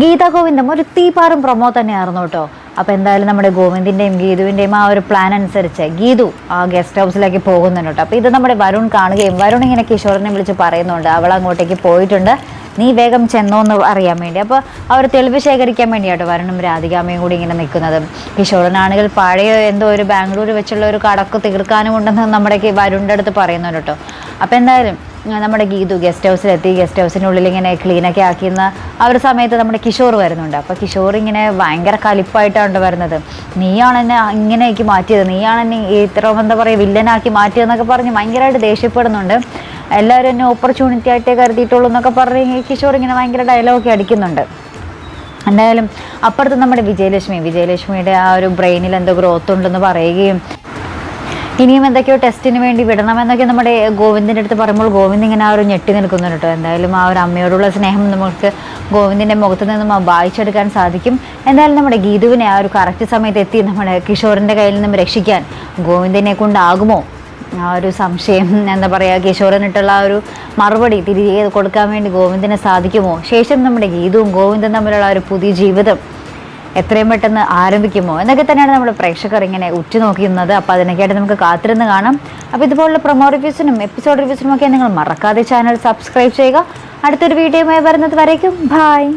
ഗീത ഗോവിന്ദം ഒരു തീപാറും പ്രൊമോ തന്നെയായിരുന്നു കേട്ടോ. അപ്പോൾ എന്തായാലും നമ്മുടെ ഗോവിന്ദിന്റെയും ഗീതുവിന്റെയും ആ ഒരു പ്ലാൻ അനുസരിച്ച് ഗീതു ആ ഗസ്റ്റ് ഹൗസിലേക്ക് പോകുന്നുണ്ട് കേട്ടോ. അപ്പോൾ ഇത് നമ്മുടെ വരുൺ കാണുകയും വരുൺ ഇങ്ങനെ കിഷോറിനെ വിളിച്ച് പറയുന്നുണ്ട്. അവൾ അങ്ങോട്ടേക്ക് പോയിട്ടുണ്ട്. നീ വേഗം ചെന്നോ എന്ന് അറിയാൻ വേണ്ടി. അപ്പോൾ അവർ തെളിവ് ശേഖരിക്കാൻ വേണ്ടിയാട്ടോ വരുണും രാധികാമയും കൂടി ഇങ്ങനെ നിൽക്കുന്നത്. കിഷോറിനാണെങ്കിൽ പഴയ എന്തോ ഒരു ബാംഗ്ലൂർ വെച്ചുള്ള ഒരു കടക്ക് തീർക്കാനും ഉണ്ടെന്ന് നമ്മുടെ വരുണിന്റെ അടുത്ത് പറയുന്നുണ്ട് കേട്ടോ. അപ്പോൾ എന്തായാലും നമ്മുടെ ഗീതു ഗസ്റ്റ് ഹൗസിലെത്തി ഗസ്റ്റ് ഹൗസിനുള്ളിൽ ഇങ്ങനെ ക്ലീനൊക്കെ ആക്കിയെന്ന ആ ഒരു സമയത്ത് നമ്മുടെ കിഷോർ വരുന്നുണ്ട്. അപ്പോൾ കിഷോർ ഇങ്ങനെ ഭയങ്കര കലിപ്പായിട്ടാണ് വരുന്നത്. നീയാണ് എന്നെ ഇങ്ങനെയൊക്കെ മാറ്റിയത്. നീയാണ് എന്നെ ഇത്ര എന്താ പറയുക വില്ലനാക്കി മാറ്റിയതെന്നൊക്കെ പറഞ്ഞ് ഭയങ്കരമായിട്ട് ദേഷ്യപ്പെടുന്നുണ്ട്. എല്ലാവരും എന്നെ ഓപ്പർച്യൂണിറ്റി ആയിട്ടേ കരുതിയിട്ടുള്ളൂ എന്നൊക്കെ പറഞ്ഞ് കിഷോർ ഇങ്ങനെ ഭയങ്കര ഡയലോഗൊക്കെ അടിക്കുന്നുണ്ട്. എന്തായാലും അപ്പുറത്ത് നമ്മുടെ വിജയലക്ഷ്മി വിജയലക്ഷ്മിയുടെ ആ ഒരു ബ്രെയിനിൽ എന്തോ ഗ്രോത്ത് ഉണ്ടെന്ന് പറയുകയും ഇനിയും എന്തൊക്കെയോ ടെസ്റ്റിന് വേണ്ടി വിടണമെന്നൊക്കെ നമ്മുടെ ഗോവിന്ദിന്റെ അടുത്ത് പറയുമ്പോൾ ഗോവിന്ദ് ഇങ്ങനെ ആ ഒരു ഞെട്ടി നിൽക്കുന്നുണ്ട് കേട്ടോ. എന്തായാലും ആ ഒരു അമ്മയോടുള്ള സ്നേഹം നമുക്ക് ഗോവിന്ദിന്റെ മുഖത്ത് നിന്നും വായിച്ചെടുക്കാൻ സാധിക്കും. എന്തായാലും നമ്മുടെ ഗീതുവിനെ ആ ഒരു കറക്റ്റ് സമയത്ത് എത്തി നമ്മുടെ കിഷോറിന്റെ കയ്യിൽ നിന്നും രക്ഷിക്കാൻ ഗോവിന്ദിനെ കൊണ്ടാകുമോ? ആ ഒരു സംശയം എന്താ പറയുക കിഷോറിനിട്ടുള്ള ആ ഒരു മറുപടി തിരികെ കൊടുക്കാൻ വേണ്ടി ഗോവിന്ദിന് സാധിക്കുമോ? ശേഷം നമ്മുടെ ഗീതവും ഗോവിന്ദും തമ്മിലുള്ള ഒരു പുതിയ ജീവിതം എത്രയും പെട്ടെന്ന് ആരംഭിക്കുമോ? എന്നൊക്കെ തന്നെയാണ് നമ്മൾ പ്രേക്ഷകർ ഇങ്ങനെ ഉറ്റുനോക്കുന്നത് അപ്പോൾ അതിനൊക്കെയായിട്ട് നമുക്ക് കാത്തിരുന്ന് കാണാം. അപ്പോൾ ഇതുപോലുള്ള പ്രൊമോ റിവ്യൂസിനും എപ്പിസോഡ് റിവ്യൂസിനും ഒക്കെ നിങ്ങൾ മറക്കാതെ ചാനൽ സബ്സ്ക്രൈബ് ചെയ്യുക. അടുത്തൊരു വീഡിയോയുമായി വരുന്നത് വരയ്ക്കും ബായ്